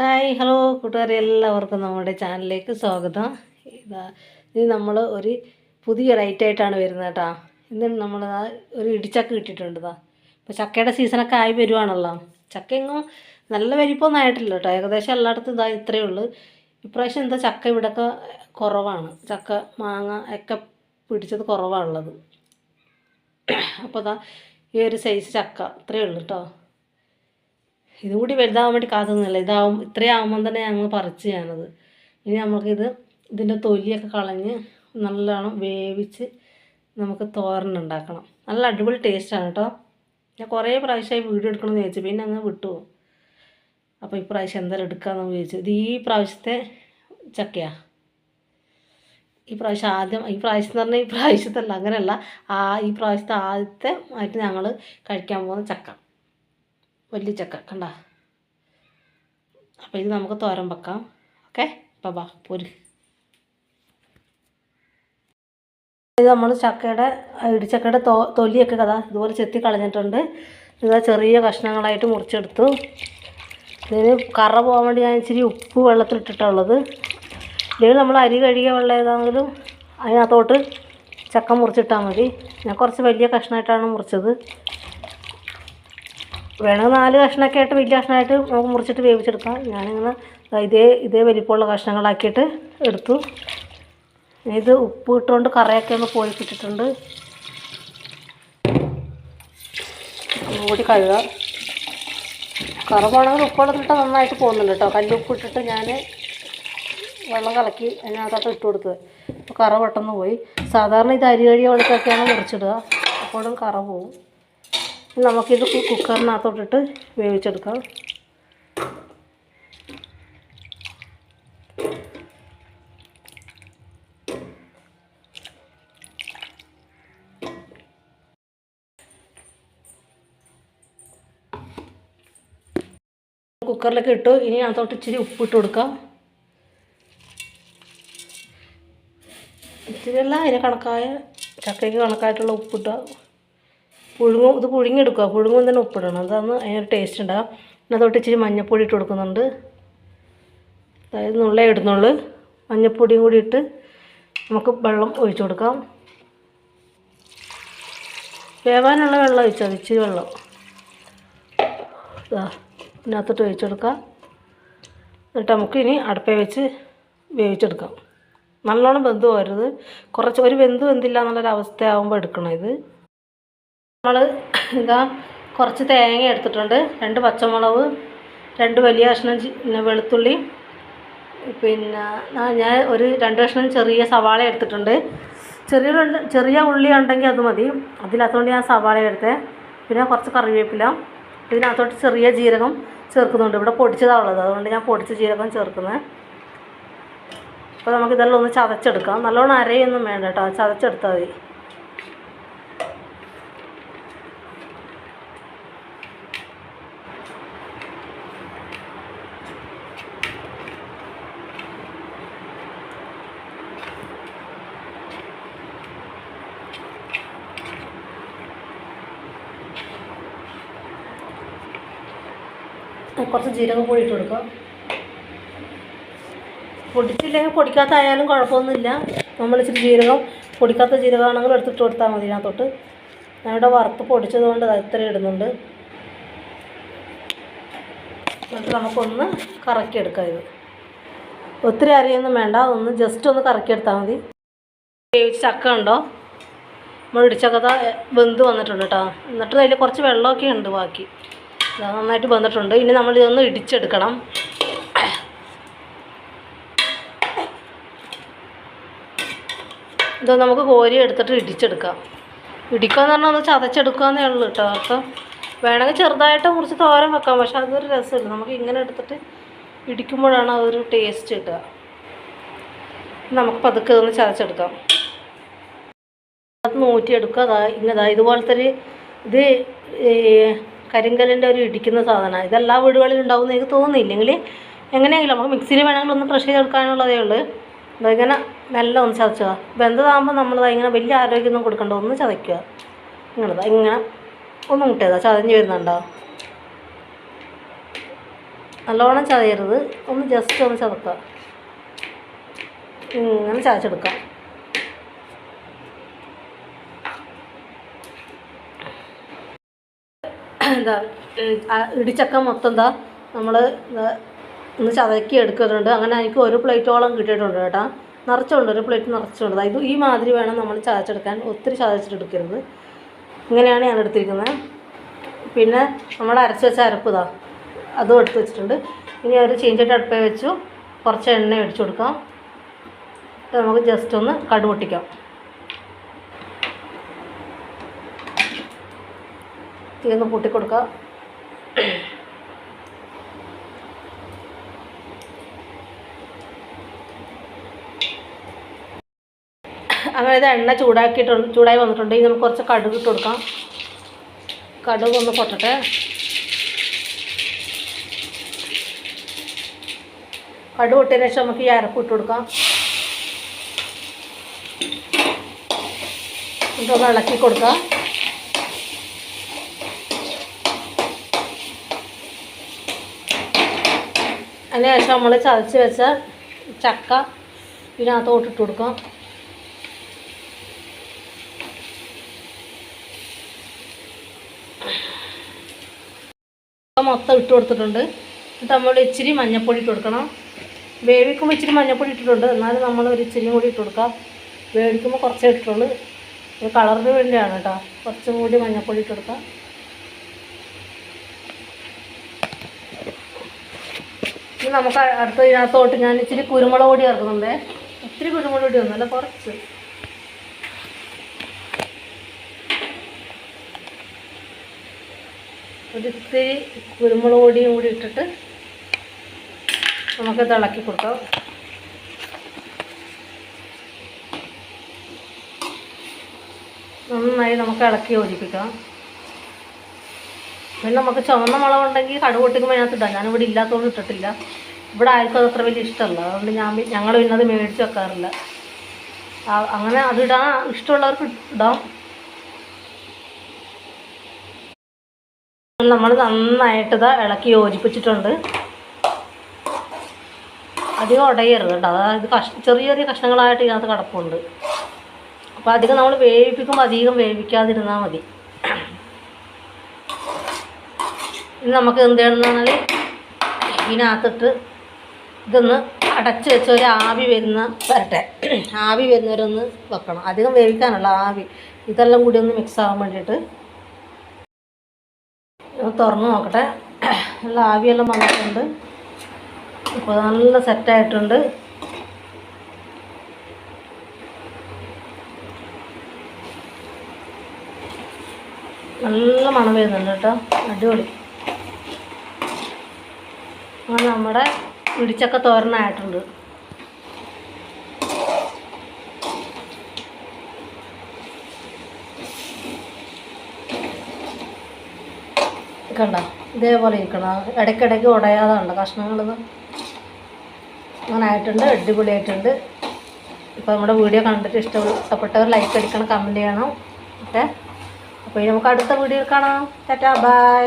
Hi hello കൂട്ടുകാരെ എല്ലാവർക്കും നമ്മുടെ ചാനലിലേക്ക് സ്വാഗതം. ഇതാ ഇനി നമ്മൾ ഒരു പുതിയൊരു ഐറ്റമായിട്ടാണ് വരുന്നത് കേട്ടോ. ഇന്ന് നമ്മൾ ഒരു ഇടിച്ചക്ക കിട്ടിയിട്ടുണ്ട് ഇതാ. ഇപ്പോൾ ചക്കയുടെ സീസണൊക്കെ ആയി വരുവാണല്ലോ. ചക്ക എങ്ങും നല്ല വലിപ്പമൊന്നും ആയിട്ടില്ല കേട്ടോ. ഏകദേശം എല്ലായിടത്തും ഇതാ ഇത്രയേ ഉള്ളൂ. ഇപ്രാവശ്യം എന്താ ചക്ക ഇവിടെയൊക്കെ കുറവാണ്. ചക്ക മാങ്ങ ഒക്കെ പിടിച്ചത് കുറവാണുള്ളത്. അപ്പോൾ ഇതാ ഈ ഒരു സൈസ് ചക്ക. ഇത്രയേ ഉള്ളൂ കേട്ടോ. ഇതും കൂടി വലുതാവാൻ വേണ്ടി കാത്തുനിന്നില്ല. ഇതാവും ഇത്രയാവുമ്പം തന്നെ ഞങ്ങൾ പറിച്ച് ഞാനത്. ഇനി നമുക്കിത് ഇതിന്റെ തൊലിയൊക്കെ കളഞ്ഞ് നല്ലോണം വേവിച്ച് നമുക്ക് തോരനുണ്ടാക്കണം നല്ല അടിപൊളി ടേസ്റ്റാണ് കേട്ടോ. ഞാൻ കുറേ പ്രാവശ്യമായി വീഡിയോ എടുക്കണമെന്ന് ചോദിച്ചു പിന്നെ അങ്ങ് വിട്ടു അപ്പോൾ ഈ പ്രാവശ്യം എന്തായാലും എടുക്കാമെന്ന് ചോദിച്ചു ഇത് ഈ പ്രാവശ്യത്തെ ചക്കയാ. ഈ പ്രാവശ്യം ആദ്യം ഈ പ്രാവശ്യം എന്ന് പറഞ്ഞാൽ ഈ പ്രാവശ്യത്തല്ല അങ്ങനെയല്ല. ആ ഈ പ്രാവശ്യത്തെ ആദ്യത്തെ ആയിട്ട് ഞങ്ങൾ കഴിക്കാൻ പോകുന്ന ചക്ക. വലിയ ചക്ക കണ്ട? അപ്പോൾ ഇത് നമുക്ക് തോരൻ വെക്കാം. ഓക്കെ? അപ്പോൾ വാ പോര്. ഇത് നമ്മൾ ചക്കയുടെ ഇടിച്ചക്കയുടെ തോ തൊലിയൊക്കെ കഥ ഇതുപോലെ ചെത്തി കളഞ്ഞിട്ടുണ്ട്. ഇത് ചെറിയ കഷ്ണങ്ങളായിട്ട് മുറിച്ചെടുത്തു. ഇതിന് കറ പോകാൻ വേണ്ടി ഞാൻ ഇച്ചിരി ഉപ്പ് വെള്ളത്തിലിട്ടിട്ടുള്ളത്. ഇല്ലെങ്കിൽ നമ്മൾ അരി കഴുകിയ വെള്ളം ഏതാണെങ്കിലും അതിനകത്തോട്ട് ചക്ക മുറിച്ചിട്ടാൽ മതി. ഞാൻ കുറച്ച് വലിയ കഷ്ണമായിട്ടാണ് മുറിച്ചത്. വേണമെങ്കിൽ നാല് കഷ്ണമൊക്കെ ആയിട്ട് വലിയ കഷ്ണമായിട്ട് നമുക്ക് മുറിച്ചിട്ട് വേവിച്ചെടുക്കാം. ഞാനിങ്ങനെ ഇതേ ഇതേ വലിപ്പമുള്ള കഷ്ണങ്ങളാക്കിയിട്ട് എടുത്തു. ഇത് ഉപ്പ് ഇട്ടുകൊണ്ട് കറയൊക്കെ ഒന്ന് പോയി കിട്ടിയിട്ടുണ്ട് കൂടി കഴുകാം. കറ പോകണമെങ്കിൽ ഉപ്പുവെള്ളത്തിലിട്ട് നന്നായിട്ട് പോകുന്നുണ്ട് കേട്ടോ. കല്ലുപ്പ് ഇട്ടിട്ട് ഞാൻ വെള്ളം കലക്കി അതിനകത്തോട്ട് ഇട്ട് കൊടുത്തത്. അപ്പോൾ കറ പെട്ടെന്ന് പോയി. സാധാരണ ഇത് അരി കഴിയ വെള്ളത്തൊക്കെയാണ് മുറിച്ചിടുക. അപ്പോഴും കറ പോവും. നമുക്കിത് കുക്കറിനകത്തോട്ടിട്ട് വേവിച്ചെടുക്കാം. കുക്കറിലേക്ക് ഇട്ടു. ഇനി അതിനകത്തോട്ട് ഇച്ചിരി ഉപ്പിട്ട് കൊടുക്കാം. ഇച്ചിരി അല്ല അതിന് കണക്കായ ചക്കയ്ക്ക് കണക്കായിട്ടുള്ള ഉപ്പിട്ടുക പുഴുങ്ങും ഇത് പുഴുങ്ങിയെടുക്കുക. പുഴുങ്ങും തന്നെ ഉപ്പിടണം. അതാണ് അതിനൊരു ടേസ്റ്റ് ഉണ്ടാകും പിന്നെ അതോട്ട് ഇച്ചിരി മഞ്ഞപ്പൊടി ഇട്ട് കൊടുക്കുന്നുണ്ട്. അതായത് നുള്ളേ ഇടുന്നുള്ളു. മഞ്ഞപ്പൊടിയും കൂടി ഇട്ട് നമുക്ക് വെള്ളം ഒഴിച്ചു കൊടുക്കാം. വേവാനുള്ള വെള്ളം ഒഴിച്ചാൽ ഇച്ചിരി വെള്ളം. ഇതാ ഇതിനകത്തോട്ട് ഒഴിച്ചു കൊടുക്കാം. എന്നിട്ട് നമുക്ക് ഇനി അടുപ്പേ വെച്ച് വേവിച്ചെടുക്കാം. നല്ലോണം ബന്ധു പോരുത് കുറച്ച് ഒരു ബന്ധു വെന്തില്ല എന്നുള്ളൊരവസ്ഥയാകുമ്പോൾ എടുക്കണം ഇത്. നമ്മൾ ഇതാ കുറച്ച് തേങ്ങ എടുത്തിട്ടുണ്ട്. രണ്ട് പച്ചമുളക് രണ്ട് വലിയ കഷ്ണം പിന്നെ വെളുത്തുള്ളി പിന്നെ ഞാൻ ഒരു രണ്ട് കഷ്ണം ചെറിയ സവാള എടുത്തിട്ടുണ്ട്. ചെറിയ ചെറിയ ഉള്ളി ഉണ്ടെങ്കിൽ അത് മതി. അതിലകത്തോണ്ട് ഞാൻ സവാള എടുത്തേ. പിന്നെ കുറച്ച് കറിവേപ്പില ഇതിനകത്തോട്ട് ചെറിയ ജീരകം ചേർക്കുന്നുണ്ട്. ഇവിടെ പൊടിച്ചതാണ് ഉള്ളത് അതുകൊണ്ട് ഞാൻ പൊടിച്ച ജീരകം ചേർക്കുന്നത് അപ്പോൾ നമുക്കിതെല്ലാം ഒന്ന് ചതച്ചെടുക്കാം. നല്ലോണം അരയൊന്നും വേണ്ട കേട്ടോ. ചതച്ചെടുത്താൽ മതി. കുറച്ച് ജീരകം പൊടി ഇട്ട് കൊടുക്കാം. പൊടിച്ചില്ലെങ്കിൽ പൊടിക്കാത്തായാലും കുഴപ്പമൊന്നുമില്ല. നമ്മൾ ഇച്ചിരി ജീരകം പൊടിക്കാത്ത ജീരകമാണെങ്കിൽ എടുത്തിട്ട് കൊടുത്താൽ മതി ഇതിനകത്തോട്ട്. ഞാനിവിടെ വറുത്ത് പൊടിച്ചത് കൊണ്ട് ഇത്ര ഇടുന്നുണ്ട്. എന്നിട്ട് നമുക്കൊന്ന് കറക്കിയെടുക്കാം ഇത്. ഒത്തിരി അരിയൊന്നും വേണ്ട ഒന്ന് ജസ്റ്റ് ഒന്ന് കറക്കിയെടുത്താൽ മതി. വേവിച്ച് ചക്ക ഉണ്ടോ നമ്മൾ ഇടിച്ചക്കത വെന്ത് വന്നിട്ടുണ്ട് കേട്ടോ. എന്നിട്ട് അതിൽ കുറച്ച് വെള്ളമൊക്കെ ഉണ്ട് ബാക്കി. നന്നായിട്ട് വന്നിട്ടുണ്ട്. ഇനി നമ്മൾ ഇതൊന്ന് ഇടിച്ചെടുക്കണം. ഇത് നമുക്ക് കോരി എടുത്തിട്ട് ഇടിച്ചെടുക്കാം. ഇടിക്കുക എന്ന് പറഞ്ഞാൽ ഒന്ന് ചതച്ചെടുക്കാന്നേ ഉള്ളൂ കേട്ടോ. അപ്പം വേണമെങ്കിൽ ചെറുതായിട്ട് മുറിച്ച് തോരൻ വെക്കാം. പക്ഷെ അതൊരു രസമില്ല. നമുക്ക് ഇങ്ങനെ എടുത്തിട്ട് ഇടിക്കുമ്പോഴാണ് അതൊരു ടേസ്റ്റ് കിട്ടുക. നമുക്ക് പതുക്കെ ഒന്ന് ചതച്ചെടുക്കാം. അത് നൂറ്റിയെടുക്കുക. അതാ ഇങ്ങനെ ഇതുപോലത്തെ ഒരു ഇത് കരിങ്കല്ലിന്റെ ഒരു ഇടിക്കുന്ന സാധനമാണ്. ഇതെല്ലാ വീടുകളിലും ഉണ്ടാവുമെന്ന് എനിക്ക് തോന്നുന്നില്ലെങ്കിൽ എങ്ങനെയെങ്കിലും നമുക്ക് മിക്സിയിൽ വേണമെങ്കിൽ ഒന്ന് ക്രഷ് ചേർക്കാനുള്ളതേ ഉള്ളൂ. ഇങ്ങനെ നല്ല ഒന്ന് ചതച്ചുക ബന്ധതാകുമ്പോൾ നമ്മൾ ഇങ്ങനെ വലിയ ആരോഗ്യമൊന്നും കൊടുക്കണ്ട. ഒന്ന് ചതയ്ക്കുക. ഇങ്ങനെ ദാ ഇങ്ങനെ ഒന്ന് മുട്ടേതാ ചതഞ്ഞ് വരുന്നുണ്ടോ? നല്ലോണം ചതയരുത്. ഒന്ന് ജസ്റ്റ് ഒന്ന് ചതക്കുക. ഇങ്ങനെ ചതച്ചെടുക്കാം എന്താ ഇടിച്ചക്ക മൊത്തം എന്താ നമ്മൾ ഒന്ന് ചതക്കി എടുക്കുന്നുണ്ട്. അങ്ങനെ എനിക്ക് ഒരു പ്ലേറ്റോളം കിട്ടിയിട്ടുണ്ട് കേട്ടോ. നിറച്ചുണ്ട് ഒരു പ്ലേറ്റ് നിറച്ചുണ്ട്. ഇത് ഈ മാതിരി വേണം നമ്മൾ ചതച്ചെടുക്കാൻ. ഒത്തിരി ചതച്ചിട്ടെടുക്കരുത് ഇങ്ങനെയാണ് ഞാൻ എടുത്തിരിക്കുന്നത്. പിന്നെ നമ്മൾ അരച്ച് വെച്ച അരപ്പ് ഇതാ അതും എടുത്ത് വെച്ചിട്ടുണ്ട്. ഇനി ഒരു ചീഞ്ചട്ട് അടുപ്പേ വെച്ചു. കുറച്ച് എണ്ണ ഒഴിച്ചു കൊടുക്കാം. നമുക്ക് ജസ്റ്റ് ഒന്ന് കടു തീ ഒന്ന് കൂട്ടിക്കൊടുക്കാം അങ്ങനെ ഇത് എണ്ണ ചൂടാക്കിയിട്ടുണ്ട് ചൂടായി വന്നിട്ടുണ്ട്. ഇനി നമുക്ക് കുറച്ച് കടുക് ഇട്ട് കൊടുക്കാം. കടുക് ഒന്ന് പൊട്ടട്ടെ. കടുക് പൊട്ടിയതിന് ശേഷം നമുക്ക് ഈ അരപ്പ് ഇട്ട് കൊടുക്കാം. ഇതൊന്ന് ഇളക്കി കൊടുക്കാം. അതിന് ശേഷം നമ്മൾ ചതച്ച് വെച്ച ചക്ക ഇതിനകത്തോട്ട് ഇട്ട് കൊടുക്കാം. മൊത്തം ഇട്ട് കൊടുത്തിട്ടുണ്ട്. എന്നിട്ട് നമ്മൾ ഇച്ചിരി മഞ്ഞൾപ്പൊടി ഇട്ട് കൊടുക്കണം. വേവിക്കുമ്പോൾ ഇച്ചിരി മഞ്ഞൾപ്പൊടി ഇട്ടിട്ടുണ്ട്. എന്നാലും നമ്മൾ ഒരു ഇച്ചിരിയും കൂടി ഇട്ട് കൊടുക്കാം. വേവിക്കുമ്പോൾ കുറച്ചേ ഇട്ടിട്ടുള്ളൂ. ഒരു കളറിന് വേണ്ടിയാണ് കേട്ടോ. കുറച്ചും കൂടി മഞ്ഞൾപ്പൊടി ഇട്ട് കൊടുക്കാം. നമുക്ക് അടുത്ത ഇതിനകത്തോട്ട് ഞാൻ ഇച്ചിരി കുരുമുളക് പൊടി ചേർക്കുന്നുണ്ട്. ഒത്തിരി കുരുമുളക് പൊടി ഒന്നുമല്ല കുറച്ച്. ഒരിത്തിരി കുരുമുളക് പൊടിയും കൂടി ഇട്ടിട്ട് നമുക്ക് തിളക്കി കൊടുക്കാം. നന്നായി നമുക്ക് ഇളക്കി യോജിപ്പിക്കാം പിന്നെ നമുക്ക് ചുവന്ന മുളക് ഉണ്ടെങ്കിൽ കടുക് പൊട്ടിക്കുമ്പോൾ അതിനകത്ത് ഇടാം. ഞാനിവിടെ ഇല്ലാത്തതുകൊണ്ട് ഇട്ടിട്ടില്ല. ഇവിടെ ആർക്കും അത് അത്ര വലിയ ഇഷ്ടമല്ല. അതുകൊണ്ട് ഞാൻ ഞങ്ങൾ പിന്നെ അത് മേടിച്ച് വെക്കാറില്ല. അങ്ങനെ അതിടാൻ ഇഷ്ടമുള്ളവർക്ക് ഇടാം. നമ്മൾ നന്നായിട്ട് ഇളക്കി യോജിപ്പിച്ചിട്ടുണ്ട്. അധികം ഉടയരുത് കേട്ടോ. അതായത് കഷ് ചെറിയ ചെറിയ കഷ്ണങ്ങളായിട്ട് ഇതിനകത്ത് കിടപ്പുണ്ട്. അപ്പോൾ അധികം നമ്മൾ വേവിപ്പിക്കുമ്പോൾ അധികം വേവിക്കാതിരുന്നാൽ മതി. ഇനി നമുക്ക് എന്ത് ചെയ്യണമെന്ന് പറഞ്ഞാൽ ഇതിനകത്തിട്ട് ഇതൊന്ന് അടച്ച് വെച്ച് ഒരു ആവി വരുന്ന വരട്ടെ. ആവി വരുന്നവരൊന്ന് വെക്കണം. അധികം വേവിക്കാനുള്ള ആവി. ഇതെല്ലാം കൂടി ഒന്ന് മിക്സ് ആവാൻ വേണ്ടിയിട്ട് തുറന്ന് നോക്കട്ടെ. നല്ല ആവിയെല്ലാം വന്നിട്ടുണ്ട്. ഇപ്പോൾ നല്ല സെറ്റായിട്ടുണ്ട് നല്ല മണം വരുന്നുണ്ട് കേട്ടോ. അടിപൊളി. നമ്മുടെ ഇടിച്ചക്ക തോരനായിട്ടുണ്ട്. കണ്ട? ഇതേപോലെ ഇരിക്കണം. ഇടയ്ക്കിടയ്ക്ക് ഉടയാതെ ഉണ്ട് കഷ്ണങ്ങളിത് അങ്ങനെ ആയിട്ടുണ്ട് അടിപൊളിയായിട്ടുണ്ട്. ഇപ്പോൾ നമ്മുടെ വീഡിയോ കണ്ടിട്ട് ഇഷ്ട ഇഷ്ടപ്പെട്ടവർ ലൈക്ക് അടിക്കണം കമന്റ് ചെയ്യണം. ഓക്കെ? അപ്പോൾ ഇനി നമുക്ക് അടുത്ത വീഡിയോ കാണാം. Tata bye